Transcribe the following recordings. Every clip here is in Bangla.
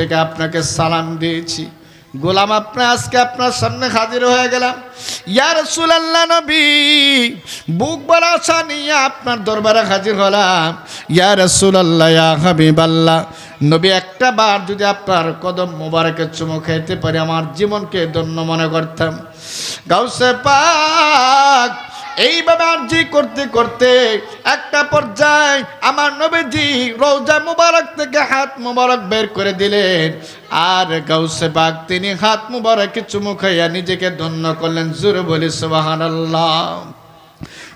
থেকে আপনাকে সালাম দিয়েছি। গোলাম আপনার আজকে আপনার সামনে হাজির হয়ে গেলাম। ইয়ার সুলাল্লাহ নবী, বুক বড় নিয়ে আপনার দরবারে হাজির হলাম। ইয়ার সুলাল্লাহ ইয়া হাবিবাল্লাহ। নবী, একটা বার যদি আপনার কদম মোবারকের চুমো খাইতে পারি, আমার জীবনকে ধন্য মনে করতাম। গাউসে পাক এইভাবে আর্জি করতে করতে একটা পর্যায়ে আমার নবীজি রৌজা মুবারক থেকে হাত মুবারক বের করে দিলেন। আর গাউসে বাগ তিনি হাত মুবারকে চুমু খাইয়া নিজেকে ধন্য করলেন। জুর বলি সুবাহান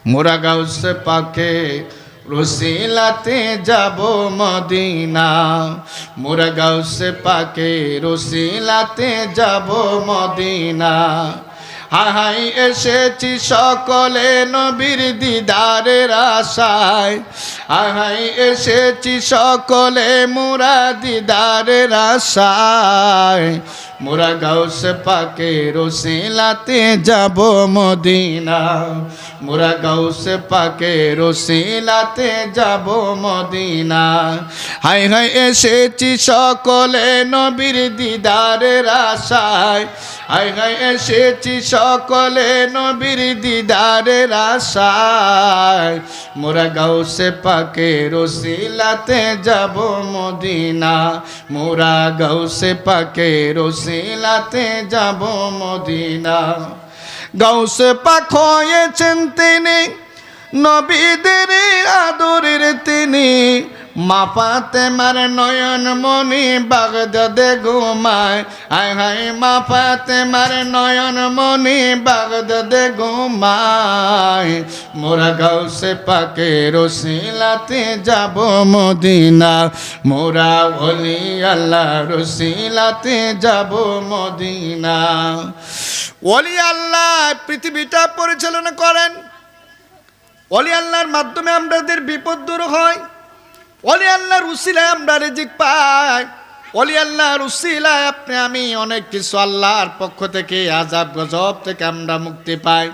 মোরা গাউসে পাকে রসিলাতে যাব মদিনা। মোরা গাউসে পাকে রসিলাতে যাব মদিনা। হাই এসেছি সকলে নবীর দিদারের আশায়। হাই এসেছি সকলে মুরা দিদারের আশায়। মোরা গাউস পাকে রসিলাতে যাব মদিনা। মোরা গাউস পাকে রসিলাতে যাব মদিনা। হাই হাই এসেছি সকলে নবীর দিদারের আশায় হাই হাই এসেছি সকলে নবীর দিদারের আশায় মোরা গাউসে পাকে রসিলাতে যাব মদিনা। মোরা গাউসে পাকে রসিলাতে যাব মদিনা। গাউসে পাখ হয়েছেন তিনি নবীদের আদরের তিনি। মাপাতে মার নয়ন মনি বাগদাদে ঘুমায়। আয় হাই মাপাতে মার নয়ন মনি বাগদাদে ঘুমায়। মোরা গাউসে পাকে রসিলাতে যাব মদিনা মোরা বলি আল্লাহ রসিলাতে যাব মদিনা ওলি আল্লাহ পৃথিবীটা পরিচালনা করেন। অলি আল্লাহর মাধ্যমে আমাদের বিপদ দূর হয়। অলি আল্লাহর উসিলায় আমরা রিজিক পাই। অলি আল্লাহর উসিলায় আপনি, আমি অনেক কিছু আল্লাহর পক্ষ থেকে আজাব গজব থেকে আমরা মুক্তি পাই।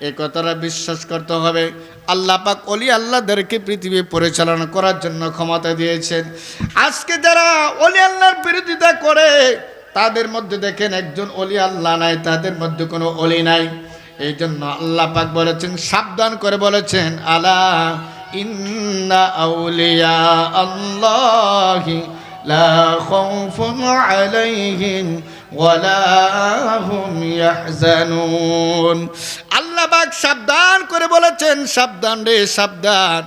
এ কথাটা বিশ্বাস করতে হবে। আল্লাহ পাক অলি আল্লাহদেরকে পৃথিবী পরিচালনা করার জন্য ক্ষমতা দিয়েছেন। আজকে যারা অলি আল্লাহর বিরোধিতা করে, তাদের মধ্যে দেখেন একজন অলি আল্লাহ নাই, তাদের মধ্যে কোনো অলি নাই। এই জন্য আল্লাহ পাক বলেছেন, সাবধান করে বলেছেন, আলা ইন্না আউলিয়া আল্লাহি লা খাউফুন আলাইহিম ওয়ালা হুম ইয়াহজানুন। আল্লাহ সাবধান করে বলেছেন, সাবধান রে, সাবধান।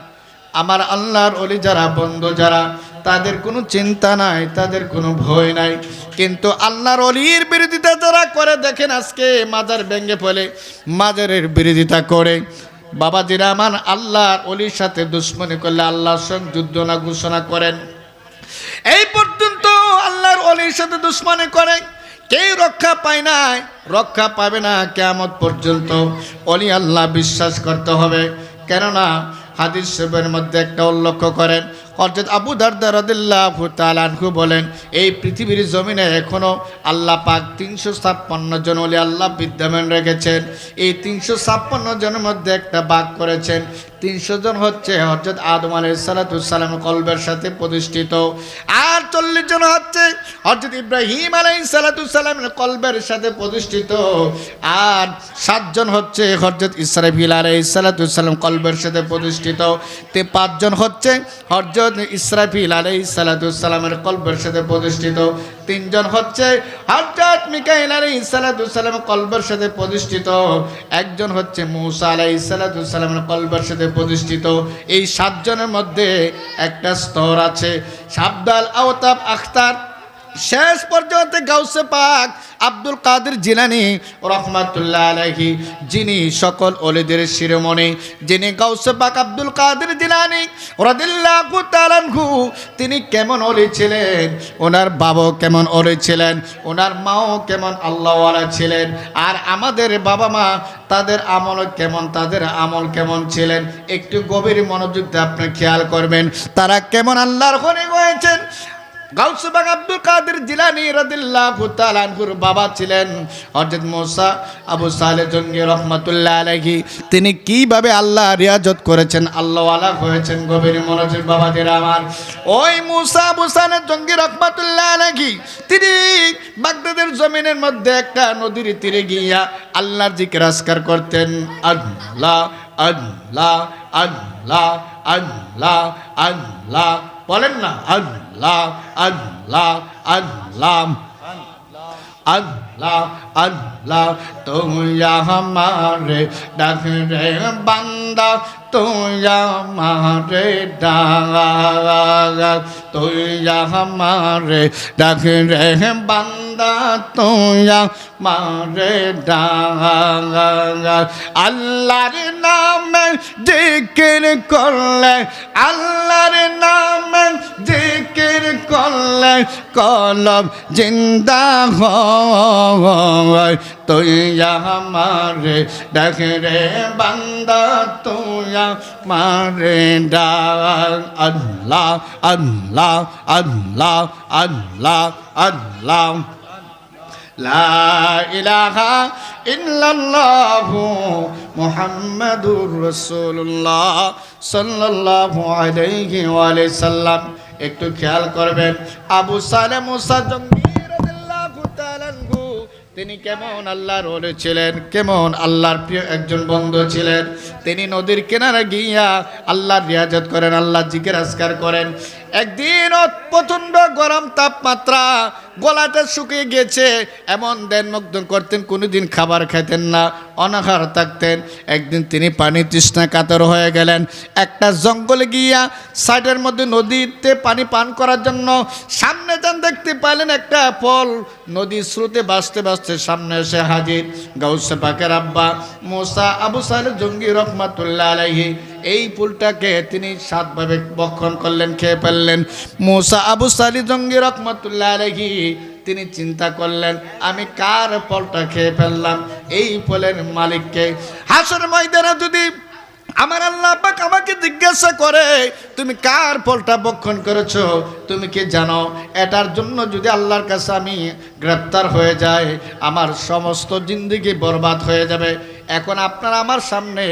আমার আল্লাহর অলি যারা, বন্ধু যারা, তাদের কোনো চিন্তা নাই, তাদের কোনো ভয় নাই। কিন্তু আল্লাহর অলির বিরোধিতা যারা করে, দেখেন আজকে মাজার ভেঙে ফেলে মাজারের বিরোধিতা করে। বাবাজিরা জিরামান আল্লাহর অলির সাথে দুশ্মনী করলে আল্লাহর সঙ্গে যুদ্ধ না ঘোষণা করেন। এই পর্যন্ত আল্লাহর অলির সাথে দুশ্মনী করে। কেউ রক্ষা পায় নাই, রক্ষা পাবে না কেমন পর্যন্ত। অলি আল্লাহ বিশ্বাস করতে হবে। কেননা হাদিস শরীফের মধ্যে একটা উল্লেখ করেন অর্থাৎ আবু দারদা রদিল্লাহ তালানহু বলেন, এই পৃথিবীর জমিনে এখনও আল্লাহ পাক তিনশো ছাপ্পান্ন জন অলি আল্লাহ বিদ্যমান রেখেছেন। এই তিনশো ছাপ্পান্ন জনের মধ্যে একটা বাক করেছেন। তিনশো জন হচ্ছে হজরত আদম আলাই সালাতাম কলবের সাথে প্রতিষ্ঠিত। আর চল্লিশ জন হচ্ছে হজরত ইব্রাহিম আলাই সালাতামের কলবের সাথে প্রতিষ্ঠিত। আর সাতজন হচ্ছে হজরত ইসরাফিল আলাই সালাতাম কলবের সাথে প্রতিষ্ঠিত। তে পাঁচজন হচ্ছে হজরত ইসরাফিল আলাই সালাতামের কল্পের সাথে প্রতিষ্ঠিত। তিনজন হচ্ছে হজরত মিকাইল আলাই সালাতাম কল্পের সাথে প্রতিষ্ঠিত। একজন হচ্ছে মৌসা আলাই সালাতামের কল্পের সাথে প্রতিষ্ঠিত। এই সাতজনের মধ্যে একটা স্তর আছে। সাবদাল আওতাব আখতার শেষ পর্যন্ত গাউসে পাক আব্দুল কাদের জিলানি রহমাতুল্লাহ আলাইহি, যিনি সকল অলিদের শিরোমণি, যিনি গাউসে পাক আব্দুল কাদের জিলানি রাদিল্লাহু তিনি কেমন অলি ছিলেন, ওনার বাবাও কেমন অলি ছিলেন, ওনার মাও কেমন আল্লাহওয়ালা ছিলেন, আর আমাদের বাবা মা, তাদের আমল কেমন, তাদের আমল কেমন ছিলেন, একটু গভীর মনোযোগ দিয়ে আপনি খেয়াল করবেন, তারা কেমন আল্লাহর হয়ে হয়েছেন গাউসবাগ আব্দুল কাদের জিলানি রাদিল্লাহু তাআলা আনহুর বাবা ছিলেন হযরত মুসা আবু সালে জঙ্গি রহমাতুল্লাহ আলাইহি। তিনি কীভাবে আল্লাহ রিয়াজত করেছেন? আল্লাহ ওয়ালা হয়েছেন গভীর মনোযোগ বাবাদের আমার। ওই মুসা আবু সালে জঙ্গি রহমাতুল্লাহ আলাইহি, তিনি বাগদাদের জমিনের মধ্যে একটা নদীর তীরে গিয়া আল্লাহর জিকির আজকার করতেন, আল্লাহ আল্লাহ আল্লাহ আল্লাহ আল্লাহ বলেন না। আল্লাহ আল্লাহ আল্লাহ। আল্লাহ আল্লাহ তুমি আমারে ডাক রে বান্দা, তুই আমারে ডাক। তুই আমারে ডাক রে বান্দা। বান্দা মারে ডাঙ্গা আল্লাহর নামে জিকির করলে, আল্লাহর নামে জিকির করলে কলব জিন্দা হয়। তুইয়া মারে ডাক রে বান্দা, তুইয়া মারে ডাক আল্লাহ আল্লাহ আল্লাহ আল্লাহ আল্লাহ। লা ইলাহা ইল্লাল্লাহু একটু খেয়াল করবেন, আবু সালে তিনি কেমন আল্লাহর ওলে ছিলেন, কেমন আল্লাহর প্রিয় একজন বন্ধু ছিলেন। তিনি নদীর কিনারে গিয়া আল্লাহর রিয়াজত করেন আল্লাহ জিজ্ঞাসকার করেন। একদিন প্রচণ্ড গরম তাপমাত্রা, গলাটা শুকিয়ে গেছে। এমন দেন মুগ্ধ করতেন, কোনোদিন খাবার খেতেন না, অনাহার থাকতেন। একদিন তিনি পানি তৃষ্ণা কাতর হয়ে গেলেন। একটা জঙ্গলে গিয়া সাইডের মধ্যে নদীতে পানি পান করার জন্য সামনে যান দেখতে পাইলেন একটা ফল। নদীর স্রোতে বাঁচতে বাঁচতে সামনে এসে হাজির। গাউসে পাকের আব্বা মোসা আবু সাহেব জঙ্গি রহমাতুল্লাহ আলাইহি এই ফুলটাকে তিনি সাতভাবে বক্ষণ করলেন, খেয়ে ফেললেন। মোসা আবু সালি জঙ্গি রহমতুল্লাহ আলহি তিনি চিন্তা করলেন, আমি কার ফলটা খেয়ে ফেললাম? এই ফলের মালিককে। হাসর ময়দানে যদি আমার আল্লাহ আমাকে জিজ্ঞাসা করে, তুমি কার ফলটা বক্ষণ করেছ? তুমি কি জানো? এটার জন্য যদি আল্লাহর কাছে আমি গ্রেপ্তার হয়ে যায় আমার সমস্ত জিন্দিগি বরবাদ হয়ে যাবে। এখন আপনারা আমার সামনে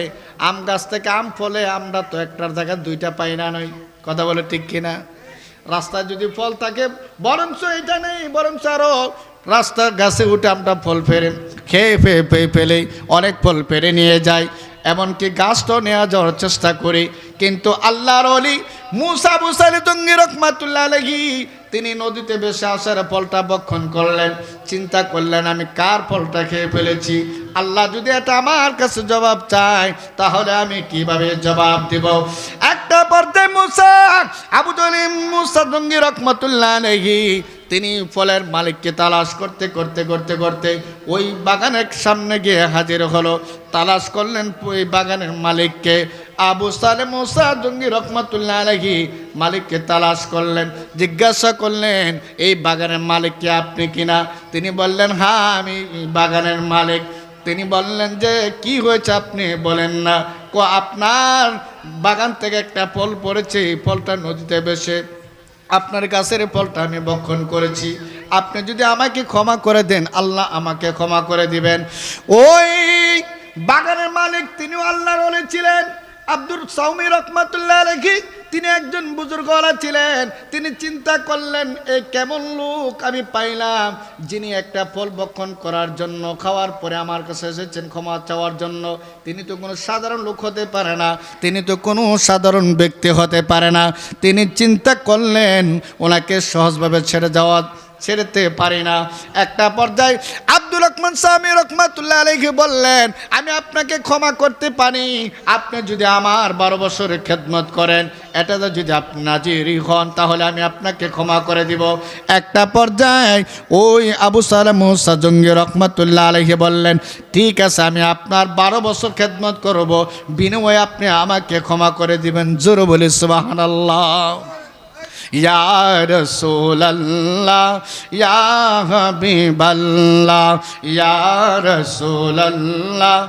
আম গাছ থেকে আম ফলে আমরা তো একটার জায়গায় দুইটা পাই না নই। কথা বলে ঠিক কিনা? রাস্তায় যদি ফল থাকে, বরঞ্চ এটা নেই, বরঞ্চ আরও রাস্তার গাছে উঠে আমরা ফল ফেরে খেয়ে ফেয়ে ফেয়ে ফেলে অনেক ফল পেরে নিয়ে যায় এমনকি গাছটাও নেওয়া যাওয়ার চেষ্টা করি, কিন্তু আল্লাহর অলি মুসা বুসালি তঙ্গি রহমাতুল্লাহ আলহি তিনি নদীতে বেশি আসার ফলটা বক্ষণ করলেন, চিন্তা করলেন, আমি কার ফলটা খেয়ে ফেলেছি? আল্লাহ যদি এটা আমার কাছে জবাব চায়, তাহলে আমি কীভাবে জবাব দিব? একটা পর্যায়ে মুসা, আবু জলিম মুসা জঙ্গি রহমতুল্লাহ আলহি তিনি ফলের মালিককে তালাশ করতে করতে করতে করতে ওই বাগানের সামনে গিয়ে হাজির হলো। তালাশ করলেন ওই বাগানের মালিককে। আবু সালে মুসা জঙ্গি রহমতুল্লাহ আলহি মালিককে তালাশ করলেন। জিজ্ঞাসা করলেন, এই বাগানের মালিককে আপনি কিনা? তিনি বললেন হ্যাঁ আমি বাগানের মালিক। তিনি বললেন যে, কি হয়েছে আপনি বলেন না। কো, আপনার বাগান থেকে একটা ফল পড়েছে, এই ফলটা নদীতে বেসে আপনার গাছের ফলটা আমি বক্ষণ করেছি। আপনি যদি আমাকে ক্ষমা করে দেন, আল্লাহ আমাকে ক্ষমা করে দিবেন। ওই বাগানের মালিক, তিনিও আল্লাহর ছিলেন। আব্দুল সৌমি রহমাতুল্লাহ রেখি তিনি একজন বুজুর্গওয়ালা ছিলেন। তিনি চিন্তা করলেন এই কেমন লোক আমি পাইলাম, যিনি একটা ফল বক্ষণ করার জন্য, খাওয়ার পরে আমার কাছে এসেছেন ক্ষমা চাওয়ার জন্য। তিনি তো কোনো সাধারণ লোক হতে পারে না, তিনি তো কোনো সাধারণ ব্যক্তি হতে পারে না। তিনি চিন্তা করলেন, ওনাকে সহজভাবে ছেড়ে যাওয়া ছেড়েতে পারি না। একটা পর্যায়ে আব্দুল রহমান সামি রহমাতুল্লাহ আলহী বললেন, আমি আপনাকে ক্ষমা করতে পারি। আপনি যদি আমার বারো বছরের খেদমত করেন এটাতে যদি আপনি নাজিরি হন, তাহলে আমি আপনাকে ক্ষমা করে দিব। একটা পর্যায়ে ওই আবু সালাম জঙ্গি রহমাতুল্লাহ আলহী বললেন, ঠিক আছে, আমি আপনার বারো বছর খেদমত করব। বিনিময়ে আপনি আমাকে ক্ষমা করে দিবেন। জোর বলি সুবাহান আল্লাহ ইয়া রসুল্লাহ ইয়া হাবিবাল্লাহ ইয়া রসুল্লাহ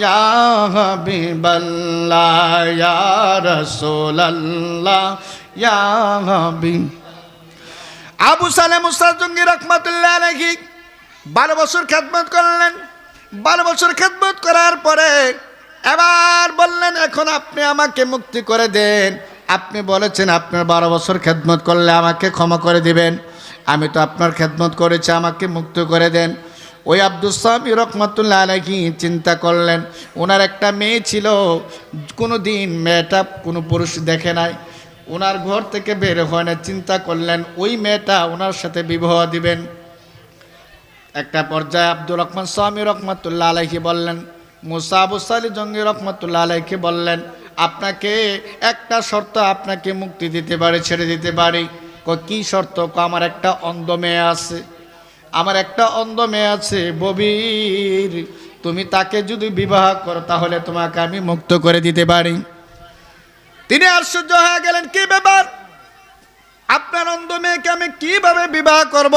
ইয়া হাবিবাল্লাহ ইয়া রসুল্লাহ ইয়া হাবিব আবু সালে মুসা জঙ্গি রহমতুল্লাহ আলহী বারো বছর খেদমত করলেন। বারো বছর খেদমত করার পরে এবার বললেন, এখন আপনি আমাকে মুক্তি করে দেন। আপনি বলেছেন, আপনার বারো বছর খেদমত করলে আমাকে ক্ষমা করে দিবেন। আমি তো আপনার খেদমত করেছি, আমাকে মুক্ত করে দেন। ওই আব্দুল সামি রহমতুল্লাহ আলহী চিন্তা করলেন ওনার একটা মেয়ে ছিল কোনো দিন মেয়েটা কোনো পুরুষ দেখে নাই। ওনার ঘর থেকে বের হয় না। চিন্তা করলেন, ওই মেয়েটা ওনার সাথে বিবাহ দিবেন। একটা পর্যায়ে আব্দুর রহমান স্বামী রহমতুল্লাহ আলাইকে বললেন, মুসা আবু সালি জঙ্গি রহমতুল্লাহ আলাইকে বললেন আপনাকে, একটা শর্ত আপনাকে মুক্তি দিতে পারে, ছেড়ে দিতে পারি। ক শর্ত? ক আমার একটা অন্ধ মেয়ে আছে। আমার একটা অন্ধ মেয়ে আছে, ববির। তুমি তাকে যদি বিবাহ করো, তাহলে তোমাকে আমি মুক্ত করে দিতে পারি। তিনি আশ্চর্য হয়ে গেলেন, কি ব্যাপার? আপনার অন্ধ মেয়েকে আমি কীভাবে বিবাহ করব?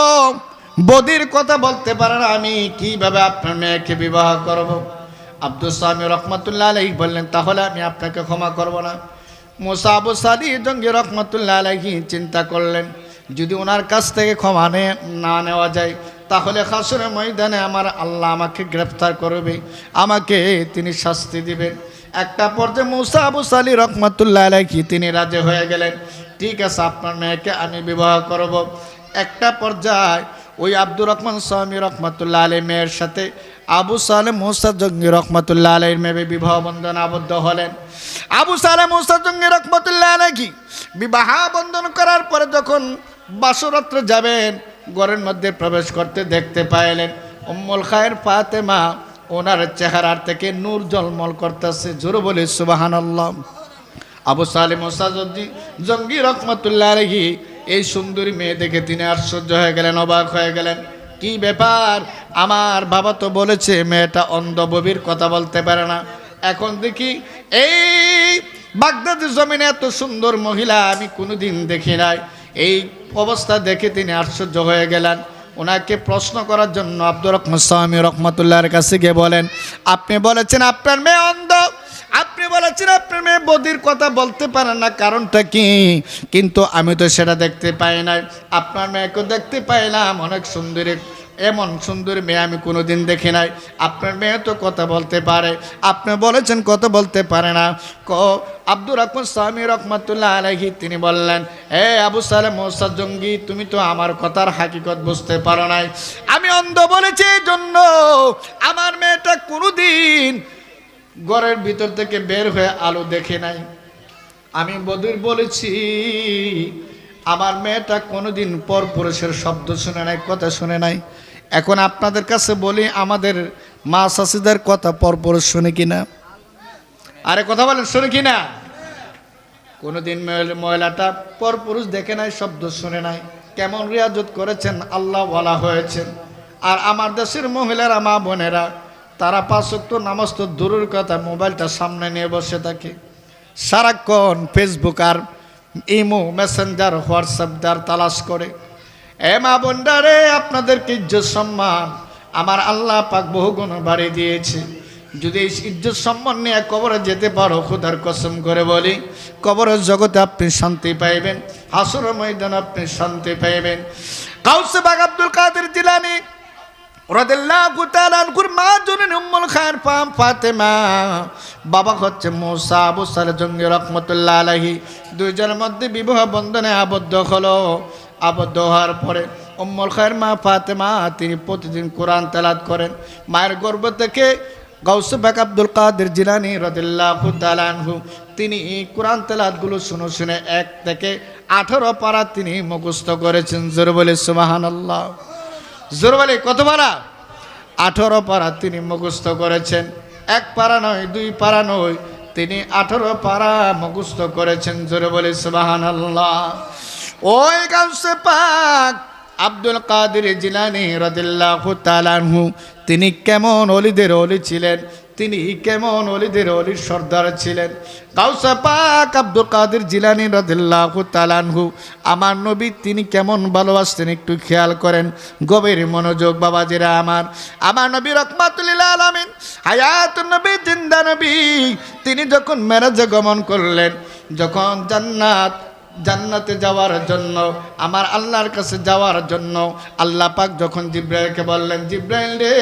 বদির কথা বলতে পারেন আমি কীভাবে আপনার মেয়েকে বিবাহ করব? আব্দুল সামি রহমতুল্লাহ আলহী বললেন, তাহলে আমি আপনাকে ক্ষমা করব না। মোসা আবু সাদি জঙ্গি রহমতুল্লাহ আলহী চিন্তা করলেন, যদি ওনার কাছ থেকে ক্ষমা নে নেওয়া যায়, তাহলে খাসুর ময়দানে আমার আল্লাহ আমাকে গ্রেফতার করবে, আমাকে তিনি শাস্তি দিবেন। একটা পর্যায়ে মুসা আবু সালি রহমতুল্লাহ আলাইহি তিনি রাজি হয়ে গেলেন, ঠিক আছে, আপনার মেয়েকে আমি বিবাহ করব। একটা পর্যায়ে ওই আব্দুর রহমান স্বামী রহমতুল্লাহ আলী মেয়ের সাথে আবু সালে মুসা জঙ্গি রহমতুল্লাহ আলীর মেয়ে বিবাহ বন্ধন আবদ্ধ হলেন। আবু সালে মুসা জঙ্গি রহমতুল্লাহ আলাইহি বিবাহ বন্ধন করার পরে যখন বাসরাত্রে যাবেন, ঘরের মধ্যে প্রবেশ করতে দেখতে পাইলেন উম্মুল খায়ের ফাতেমা ওনার চেহারার থেকে নূর জলমল করতেছে জোরে বলে সুবাহান আবু সালে ওসাজি জঙ্গি রহমতুল্লাহ রেখি এই সুন্দরী মেয়ে দেখে তিনি আশ্চর্য হয়ে গেলেন, অবাক হয়ে গেলেন। কি ব্যাপার? আমার বাবা তো বলেছে, মেয়েটা অন্ধববির কথা বলতে পারে না। এখন দেখি, এই বাগদাদ জমিনে এত সুন্দর মহিলা আমি কোনোদিন দেখি নাই। এই অবস্থা দেখে তিনি আশ্চর্য হয়ে গেলেন। ওনাকে প্রশ্ন করার জন্য আব্দুর রহমান স্বামী রহমতুল্লাহর কাছে গিয়ে বলেন, আপনি বলেছেন আপনার মেয়ে অন্ধ আপনি বলেছেন, আপনার মেয়ে বদির কথা বলতে পারেন না, কারণটা কি? কিন্তু আমি তো সেটা দেখতে পাই না আপনার মেয়েকে দেখতে পাইলাম অনেক সুন্দরী। এমন সুন্দরী মেয়ে আমি কোনোদিন দেখি নাই। আপনার মেয়ে তো কথা বলতে পারে। আপনি বলেছেন, কথা বলতে পারে না। ক, আব্দুর রহমান স্বামী রহমতুল্লাহ আলহি তিনি বললেন হে আবু সালে মোসাদ জঙ্গি, তুমি তো আমার কথার হাকিকত বুঝতে পারো নাই। আমি অন্ধ বলেছি এই জন্য আমার মেয়েটা কোনোদিন ঘরের ভিতর থেকে বের হয়ে আলো দেখে নাই। আমি বদুর বলেছি, আমার মেয়েটা কোনোদিন পর পুরুষের শব্দ শুনে নাই, কথা শুনে নাই। এখন আপনাদের কাছে বলি, আমাদের মা শাশিদের কথা পর পুরুষ শুনে কিনা? আরে কথা বলেন, শুনে কিনা? কোনোদিন মহিলা- মহিলাটা পর পুরুষ দেখে নাই, শব্দ শুনে নাই। কেমন রিয়াজত করেছেন আল্লাহ বলা হয়েছেন। আর আমার দেশের মহিলারা, মা বোনেরা তারা পাঁচক্ত নামাজ তো দূরের কথা, মোবাইলটা সামনে নিয়ে বসে থাকে। সারাক্ষণ ফেসবুক আর ইমো মেসেঞ্জার হোয়াটসঅ্যাপ যার তালাশ করে। এ মা বোনরা আপনাদেরকে ইজ্জত সম্মান। আমার আল্লাহ পাক বহু বহুগুণ বাড়িয়ে দিয়েছে। যদি এই ইজ্জত সম্মান নিয়ে কবরে যেতে পারো, খুদার কসম করে বলি, কবরের জগতে আপনি শান্তি পাইবেন হাসুর ময়দান আপনি শান্তি পাইবেন। কাউসে বাগ আব্দুল কাদের জিলানি মা বাবা মুসা জঙ্গি দুইজনের মধ্যে বিবাহ বন্ধনে আবদ্ধ আবদ্ধ হওয়ার পরে মা ফাতেমা, তিনি প্রতিদিন কোরআন তেলাত করেন। মায়ের গর্ভ থেকে গাউসে বাক আব্দুল কাদের জিলানি রদিল্লাহু তিনি কোরআন তেলাতগুলো শুনে শুনে এক থেকে আঠারো পারা তিনি মুখস্থ করেছেন। জোর বলে সুবহানাল্লাহ। জোর বলে কত পারা? আঠারো পারা তিনি মুখস্থ করেছেন। এক পারা নয়, দুই পারা নয়, তিনি আঠারো পারা মুখস্থ করেছেন। জোরে বলে সুবাহান আল্লাহ ওই গাউসে পাক আব্দুল কাদের জিলানি রদিল্লাহ তালানহু তিনি কেমন অলিদের অলি ছিলেন? তিনি কেমন অলিদের অলির সর্দার ছিলেন? কাউসা পাক আব্দুল কাদের জিলানি রদিল্লাহু তালানহু আমার নবী তিনি কেমন ভালোবাসতেন একটু খেয়াল করেন। গভীর মনোযোগ, বাবাজিরা আমার। আমার নবী রকমাতুল্লাহ আলমিন হায়াত নবী, জিন্দা নবী। তিনি যখন মেরাজে গমন করলেন, যখন জান্নাত জান্নাতে যাওয়ার জন্য, আমার আল্লাহর কাছে যাওয়ার জন্য আল্লাহ পাক যখন জিব্রাইলকে বললেন, জিব্রাইল রে,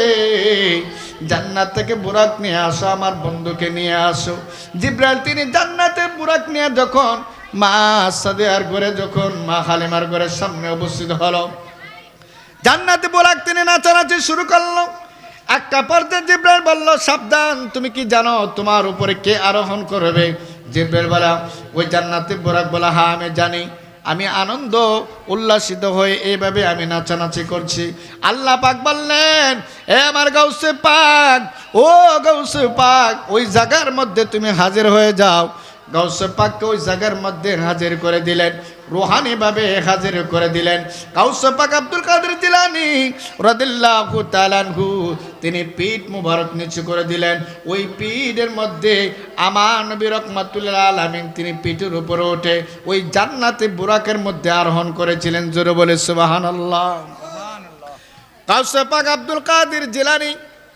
জান্নাত থেকে বুরাক নিয়ে আসো, আমার বন্ধুকে নিয়ে আসো। জিব্রাইল, তিনি জান্নাতে বুরাক নিয়ে যখন মা সাদেয়ার ঘরে, যখন মা হালিমার ঘরের সামনে উপস্থিত হলো, জান্নাতে বোরাক তিনি নাচানাচি শুরু করল। একটা পর্যায়ে জিব্রাইল বলল, সাবধান, তুমি কি জানো তোমার উপরে কে আরোহণ করবে? জিব্রাইল বলা ওই জান্নাতে বোরাক বলা হা আমি জানি। আমি আনন্দ, উল্লাসিত হয়ে এইভাবে আমি নাচানাচি করছি। আল্লাহ পাক বললেন, এ আমার গৌসে পাক, ও গৌসে পাক, ওই জায়গার মধ্যে তুমি হাজির হয়ে যাও। গৌসে পাককে ওই জায়গার মধ্যে হাজির করে দিলেন। রুহানি ভাবে হাজির করে দিলেন। গাউসে পাক আব্দুল কাদের জিলানি রাদিল্লাহু তাআলাহু তিনি পিঠ মুবারক নিচু করে দিলেন। ওই পিঠের মধ্যে আমার নবী রহমাতুল্লাহ আলামিন তিনি পিঠের উপরে উঠে ওই জান্নাতে বুরাকের মধ্যে আরোহণ করেছিলেন। জোরে বলে সুবহানাল্লাহ। কাউসে পাক আব্দুল কাদের জিলানি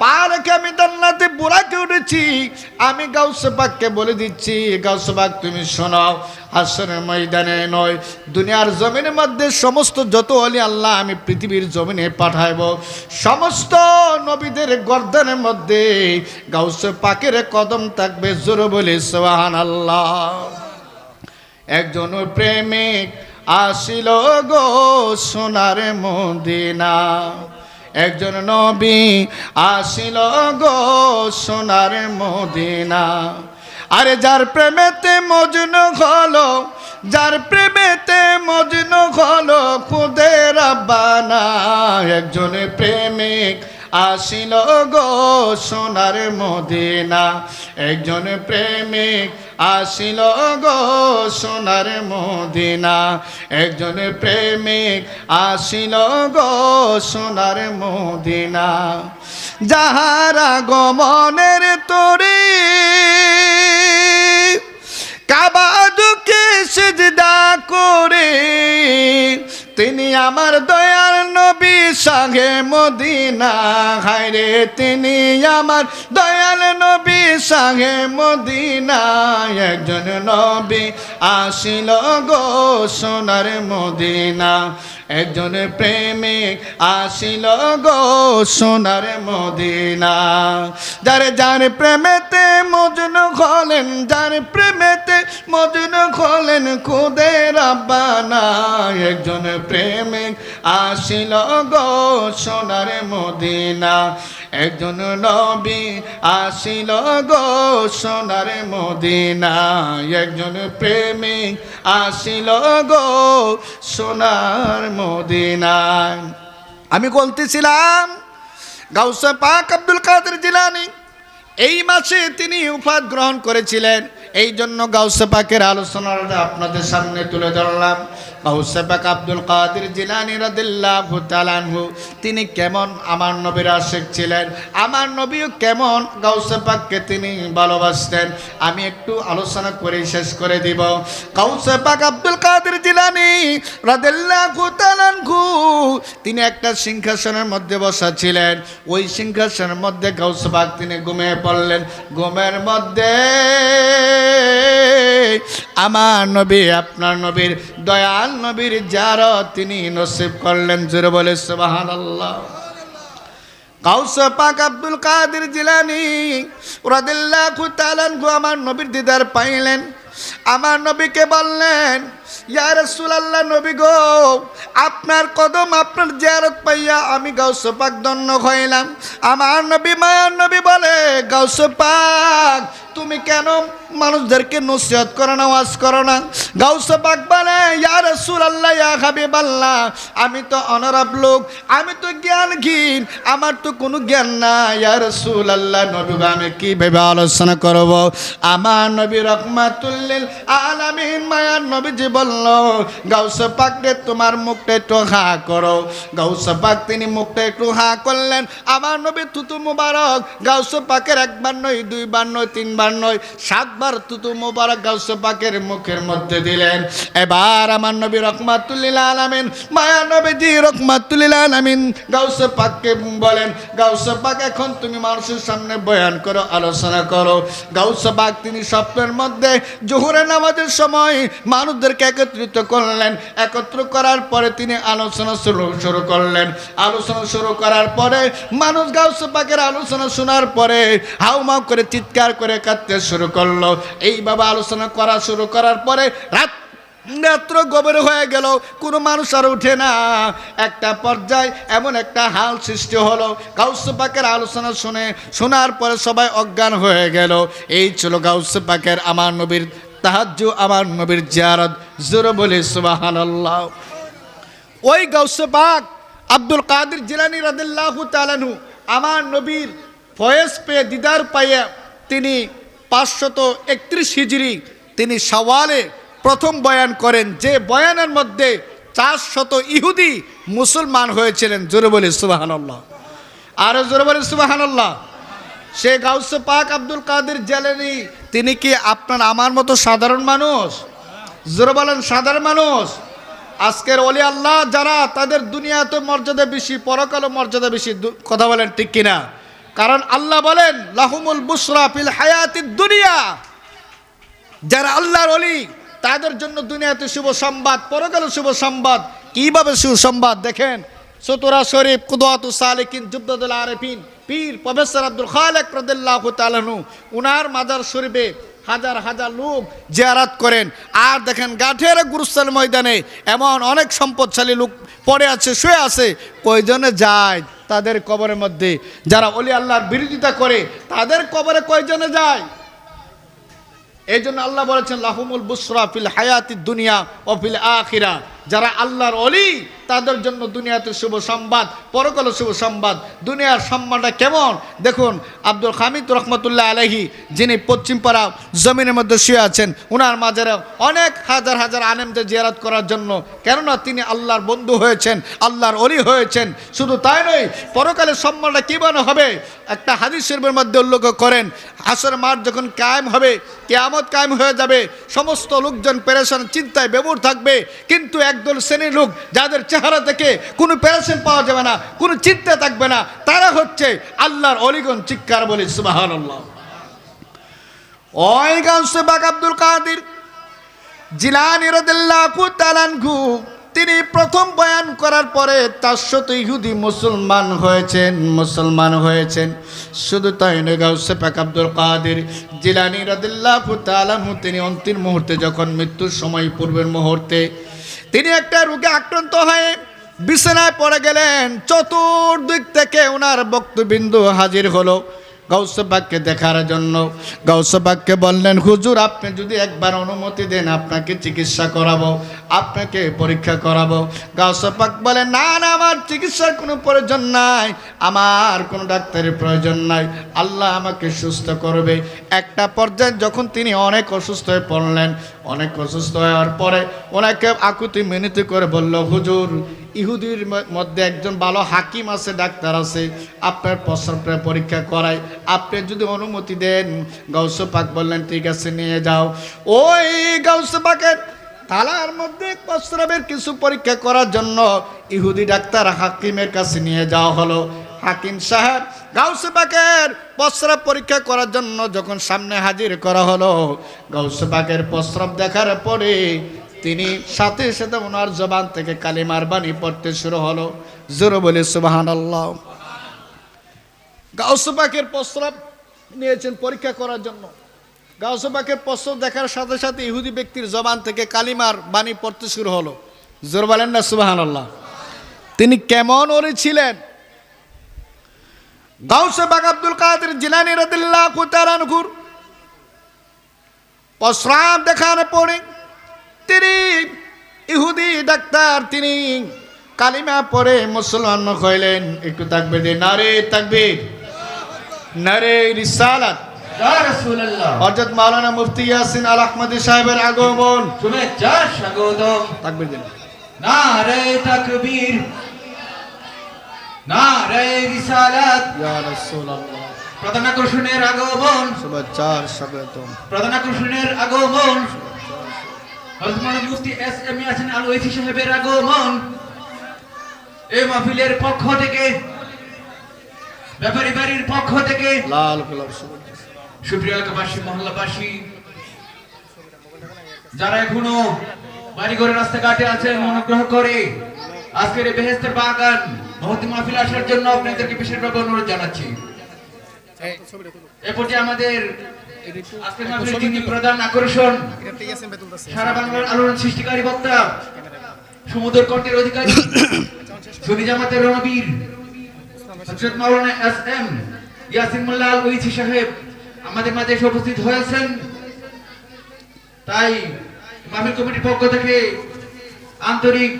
পা আমি জান্নাতে বুড়াকে উঠেছি। আমি গাউসে পাককে বলে দিচ্ছি, গাউসে পাক তুমি শোনাও হাসনের ময়দানে নয়, দুনিয়ার জমিনের মধ্যে সমস্ত যত অলি আল্লাহ আমি পৃথিবীর জমিনে পাঠাইব, সমস্ত নবীদের গর্দানের মধ্যে গাউসে পাকের কদম থাকবে জোর বলে সোহান আল্লাহ একজন প্রেমিক আসিল গো সোনার মদিনা। একজন নবী আসিল গো সোনার মদিনা। আরে যার প্রেমেতে মজুন হলো, যার প্রেমেতে মজনু হলো খুদের আব্বানা একজন প্রেমিক আসিল গো সোনার মদিনা। একজন প্রেমিক আসিল গো সোনার মদিনা। একজন প্রেমিক আসিল গো সোনার মদিনা। যাহারা গমনের তোরে কাবাদুকে সিজদা করে, তিনি আমার দয়াল নবী সাগে মদিনা। হায়রে তিনি আমার দয়াল নবী সাগে মদিনা। একজন নবী আসিল গো সোনার মদিনা। একজন প্রেমিক আসিল গো সোনার মদিনা। যার যার প্রেমেতে মজনু খোলেন যার প্রেমেতে মজনু খোলেন খুদে রাব্বানা। একজন প্রেমিক আসিল গো সোনার মদিনা। একজন নবী আসিল গো সোনার মদিনা একজন প্রেমিক আসিল গো সোনার মদিনা আমি বলতেছিলাম, গাউসে পাক আব্দুল কাদের জিলানি, এই মাসে তিনি উপাদ গ্রহণ করেছিলেন। এই জন্য গাউসে পাকের আলোচনাটা আপনাদের সামনে তুলে ধরলাম। গাউসে পাক আব্দুল কাদের জিলানি রাদিল্লাহু তাআলাহু তিনি কেমন আমার নবীর আশেক ছিলেন? আমার নবীও কেমন? গাউসে পাককে তিনি ভালোবাসতেন। আমি একটু আলোচনা করে শেষ করে দিব। গাউসে পাক আব্দুল কাদের জিলানি রাদিল্লাহু তাআলাহু তিনি একটা সিংহাসনের মধ্যে বসা ছিলেন। ওই সিংহাসনের মধ্যে গাউসে তিনি ঘুমিয়ে পড়লেন। ঘুমের মধ্যে আমার নবী, আপনার নবীর দয়াল নবীর যার তিনি নসিব করলেন, জোরে বলে সুবাহান আল্লাহ কাউসে পাক আব্দুল কাদের জিলানি রাদিল্লাহু তাআলাহু আমার নবীর দিদার পাইলেন। আমার নবীকে বললেন ইয়া নবী গো আপনার কদম আপনার জিয়ারত পাইয়া আমি গাউসে পাক ধন্য হইলাম। আমার নবী মায়ার নবী বলে গাউসে পাক তুমি কেন মানুষদেরকে নসিহত করো না ওয়াজ করো না? গাউসে পাক বলে ইয়া রাসূলুল্লাহ ইয়া হাবিবাল্লাহ আমি তো অনরাব লোক আমি তো জ্ঞানহীন আমার তো কোনো জ্ঞান না ইয়া রাসূলুল্লাহ নবী গো, আমি কীভাবে আলোচনা করব? আমার নবী রহমাতুল্লিল আলামিন মায়ার নবী বল বলল, গাউস পাক রে তোমার মুখটা একটু হা করো। গাউস পাক তিনি মুখটা একটু হা করলেন। আমার নবী তুতু মুবারক, গাউস পাকের একবার নয়, দুইবার নয়, তিনবার নয়, সাতবার তুতু মুবারক গাউস পাকের মুখের মধ্যে দিলেন। এবার আমার নবী রহমাতুল্লিল আলামিন, মায়া নবীজি রহমাতুল্লিল আলামিন গাউস পাককে বলেন, গাউস পাক, এখন তুমি মানুষের সামনে বয়ান করো, আলোচনা করো। গাউস পাক তিনি স্বপ্নের মধ্যে জোহরের নামাজের সময় মানুষদেরকে একত্রিত করলেন, একত্র করার পরে তিনি আলোচনা শুরু শুরু করলেন। আলোচনা শুরু করার পরে মানুষ গাউস পাকের আলোচনা শোনার পরে হাউমাউ করে চিৎকার করে কাঁদতে শুরু করল। এইভাবে আলোচনা করা শুরু করার পরে রাত নেত্র গভীর হয়ে গেল, কোনো মানুষ আর উঠে না। একটা পর্যায়ে এমন একটা হাল সৃষ্টি হলো গাউস পাকের আলোচনা শুনে, শোনার পরে সবাই অজ্ঞান হয়ে গেল। এই ছিল গাউস পাকের আমার নবীর তাহাজ্য আমার নবীর জিয়ারত। জোর বলে সুবাহান ওই গাউস পাক আব্দুল কাদের জিলানি রাদিল্লাহু তালানু আমার নবীর ফয়েজ পেয়ে দিদার পাইয়া তিনি পাঁচশত একত্রিশ হিজড়ি তিনি সওয়ালে প্রথম বয়ান করেন, যে বয়ানের মধ্যে চারশত ইহুদি মুসলমান হয়েছিলেন। জোরে বলে সুবাহান্লাহ আরও জোরে বলে সুবাহান্লাহ সে গাউস পাক আব্দুল কাদের জেলেনি। তিনি কি আপনার আমার মতো সাধারণ মানুষ? জোরে বলেন, সাধারণ মানুষ। আজকের অলি আল্লাহ যারা, তাদের দুনিয়াতে মর্যাদা বেশি পরকালও মর্যাদা বেশি। কথা বলেন ঠিক কিনা? কারণ আল্লাহ বলেন, লাহুমুল বুসরা ফিল হায়াতিদ দুনিয়া। যারা আল্লাহর অলি তাদের জন্য দুনিয়াতে শুভ সংবাদ, পরকালে শুভ সংবাদ। কীভাবে সুসংবাদ দেখেন সতুরা শরীফ কুদওয়াতু সালেকিন জুবদুল আরেফিন। পীর প্রফেসর আব্দুল খালেক রদুল্লাহ তালানু উনার মাজার শরীফে হাজার হাজার লোক জিয়ারাত করেন। আর দেখেন গাঠের গুরুস্থান ময়দানে এমন অনেক সম্পদশালী লোক পড়ে আছে, শুয়ে আছে, কয়জনে যায় তাদের কবরের মধ্যে? যারা অলি আল্লাহর বিরোধিতা করে, তাদের কবরে কয়জনে যায়? এই জন্য আল্লাহ বলেছেন, লাহুমুল বুসরা ফিল হায়াতি দুনিয়া ও ফিল আখিরা। যারা আল্লাহর অলি তাদের জন্য দুনিয়াতে শুভ সংবাদ, পরকালে শুভ সংবাদ। দুনিয়ার সম্মানটা কেমন? দেখুন, আব্দুল হামিদ রহমতুল্লাহ আলহি যিনি পশ্চিমপাড়া জমিনের মধ্যে শুয়ে আছেন, উনার মাঝারে অনেক হাজার হাজার আনেমদের জিয়ারত করার জন্য। কেননা তিনি আল্লাহর বন্ধু হয়েছেন, আল্লাহর অলি হয়েছেন। শুধু তাই নয়, পরকালে সম্মানটা কীভাবে হবে? একটা হাদিস শিল্পের মধ্যে উল্লেখ করেন, আসর মাঠ যখন কায়েম হবে, কেয়ামত কায়েম হয়ে যাবে, সমস্ত লোকজন পেরেশান, চিন্তায় বেবুর থাকবে, কিন্তু একদল শ্রেণির লোক যাদের চেহারা দেখে কোনো পেরেশান পাওয়া যাবে না, কোনো চিন্তা থাকবে না, তারা হচ্ছে আল্লাহর অলিগন চিৎকার বলে সুবাহান আব্দুল কাদির তিনি প্রথম বয়ান করার পরে তার শত ইহুদি মুসলমান হয়েছেন মুসলমান হয়েছেন। শুধু তাই নয়, গাউসে পাক আব্দুল কাদের জিলানি রদিল্লাহু তিনি অন্তিম মুহূর্তে যখন মৃত্যুর সময় পূর্বের মুহূর্তে তিনি একটা রোগে আক্রান্ত হয়ে বিছানায় পড়ে গেলেন। চতুর্দিক থেকে ওনার বক্তবিন্দু হাজির হলো। গৌসবাককে দেখার জন্য। গৌসবাককে বললেন, হুজুর, আপনি যদি একবার অনুমতি দেন, আপনাকে চিকিৎসা করাবো, আপনাকে পরীক্ষা করাবো। গৌসবাক বলে, না না, আমার চিকিৎসার কোনো প্রয়োজন নাই, আমার কোনো ডাক্তারের প্রয়োজন নাই। আল্লাহ আমাকে সুস্থ করবে। একটা পর্যায়ে যখন তিনি অনেক অসুস্থ হয়ে পড়লেন, অনেক অসুস্থ হওয়ার পরে ওনাকে আকুতি মিনতি করে বলল, হুজুর ইহুদির মধ্যে একজন ভালো হাকিম আছে, ডাক্তার আছে, আপনার প্রস্রাবটা পরীক্ষা করায়। আপনি যদি অনুমতি দেন গৌস পাক বললেন, ঠিক আছে, নিয়ে যাও। ওই গৌস পাকের তালার মধ্যে প্রস্রাবের কিছু পরীক্ষা করার জন্য ইহুদি ডাক্তার হাকিমের কাছে নিয়ে যাওয়া হলো। হাকিম সাহেব, গাউসে পাকের প্রস্রাব পরীক্ষা করার জন্য যখন সামনে হাজির করা হলো, গাউসে পাকের প্রস্রাব দেখার পরে তিনি সাথে সাথে ওনার জবান থেকে কালিমার বাণী পড়তে শুরু হলো। জোরো বলে সুবাহান আল্লাহ গাউসে পাকের প্রস্রাব নিয়েছেন পরীক্ষা করার জন্য। গাউসে পাকের প্রস্রাব দেখার সাথে সাথে ইহুদি ব্যক্তির জবান থেকে কালিমার বাণী পড়তে শুরু হলো। জোর বলেন না সুবাহান আল্লাহ তিনি কেমন ওরে ছিলেন? গাউসে বাগ আব্দুল কাদের জিলানি রদিল্লাহ কুতারানগুর প্রস্রাব দেখার পরে তিনি ইহুদি ডাক্তার তিনি কালিমা পরে মুসলমান হইলেন। একটু থাকবে যে নারে থাকবে নারে রিসালাত। রাসূলুল্লাহ। হযরত মাওলানা মুফতি ইয়াসিন আল আহমদি সাহেবের আগমন। শুভেচ্ছা স্বাগতম। তাকবীর দিন। নারে তাকবীর। নারে রিসালাত। ইয়া রাসূলুল্লাহ। প্রধান আকর্ষণের আগমন। শুভেচ্ছা স্বাগতম। প্রধান আকর্ষণের আগমন। মাওলানা মুফতি এস এম ইয়াসিন আল সাহেবের আগমন। এই মাহফিলের পক্ষ থেকে ব্যাপারী বাড়ির পক্ষ থেকে লাল সুপ্রিয় এলাকাবাসী মহল্লাবাসী যারা এখনও বাড়িঘরে রাস্তাঘাটে আছেন অনুগ্রহ করে আজকের এই বেহেস্তের বাগান মহতি মাহফিল আসার জন্য আপনাদেরকে বিশেষভাবে অনুরোধ জানাচ্ছি। এরপর পর্যায়ে আমাদের প্রধান আকর্ষণ। সারা বাংলার আলোড়ন সৃষ্টিকারী বক্তা। সমুদ্র কণ্ঠের অধিকারী। সুনি জামাতের রণবীর। হযরত মাওলানা এস এম ইয়াসিন মোল্লা আল ওইসি সাহেব আমাদের মাঝে উপস্থিত হয়েছেন। তাই মাহফিল কমিটির পক্ষ থেকে আন্তরিক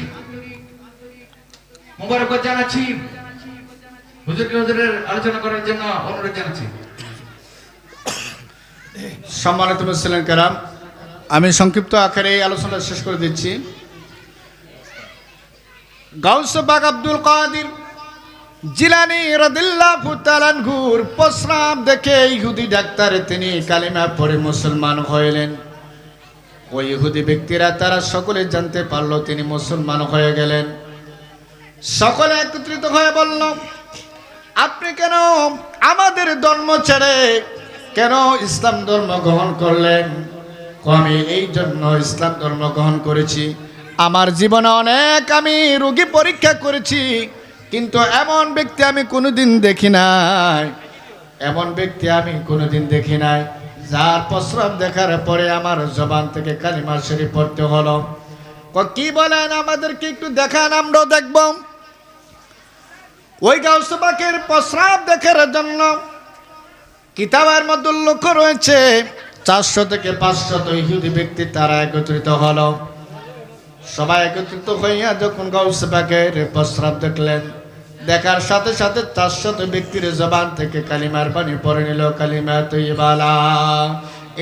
মোবারকবাদ জানাচ্ছি। হুজুরকে হুজুরের আলোচনা করার জন্য অনুরোধ জানাচ্ছি। সম্মানিত মুসলিম কারাম, আমি সংক্ষিপ্ত আকারে এই আলোচনা শেষ করে দিচ্ছি। গাউসবাগ আব্দুল কাদির জিলানি রাদিল্লাহু তাআলার প্রস্রাব দেখে ইহুদি ডাক্তার তিনি কালিমা পড়ে মুসলমান হইলেন। ওই ইহুদি ব্যক্তিরা তারা সকলে জানতে পারল তিনি মুসলমান হয়ে গেলেন। সকলে একত্রিত হয়ে বলল, আপনি কেন আমাদের ধর্ম ছেড়ে কেন ইসলাম ধর্ম গ্রহণ করলেন? আমি এই জন্য ইসলাম ধর্ম গ্রহণ করেছি। আমার জীবনে অনেক আমি রোগী পরীক্ষা করেছি, কিন্তু এমন ব্যক্তি আমি কোনোদিন দেখি নাই। এমন ব্যক্তি আমি কোনোদিন দেখি নাই, যার প্রস্রাব দেখার পরে আমার জবান থেকে কালিমা শরীফ পড়তে হলো। কি বলেন আমাদেরকে একটু দেখান, আমরাও দেখব। ওই গাউসবাকের প্রস্রাব দেখার জন্য কিতাবের মধ্যে উল্লেখ রয়েছে। চারশো থেকে পাঁচশত ইহুদি ব্যক্তি তারা একত্রিত হলো। সবাই একত্রিত হইয়া যখন গাউসবাকের প্রস্রাব দেখলেন, দেখার সাথে সাথে চারশত ব্যক্তির জবান থেকে কালিমার পানি পড়ে নিল, কালিমা তৈবালা।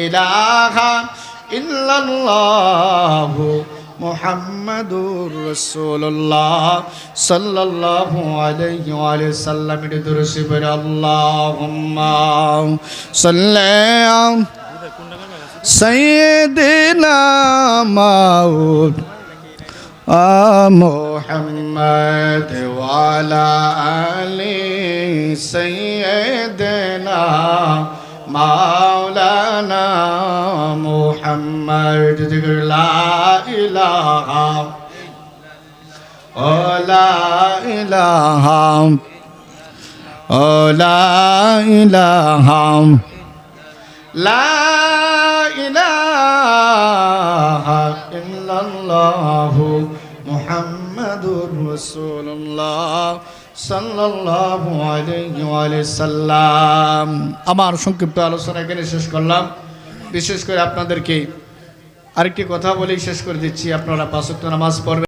ইলাহা ইল্লাল্লাহু মুহাম্মাদুর রাসূলুল্লাহ সাল্লাল্লাহু আলাইহি ওয়া আলিহি সাল্লাম এর দুরুশি পড়ে আল্লাহুম্মা সাল্লি সাইয়্যিদিনা মাউদ محمد وعلى آل سيدنا মাওলানা মুহাম্মদ। জিকির লা ইলাহা ও লা ইলাহা ও লা ইলাহা লা ইলাহা ইল্লাল্লাহু মুহাম্মাদুর রাসূলুল্লাহ। সাল্লাম। আমার সংক্ষিপ্ত আলোচনা এখানে শেষ করলাম। বিশেষ করে আপনাদেরকে আরেকটি কথা বলেই শেষ করে দিচ্ছি। আপনারা পাঁচক্ত নামাজ পড়বেন।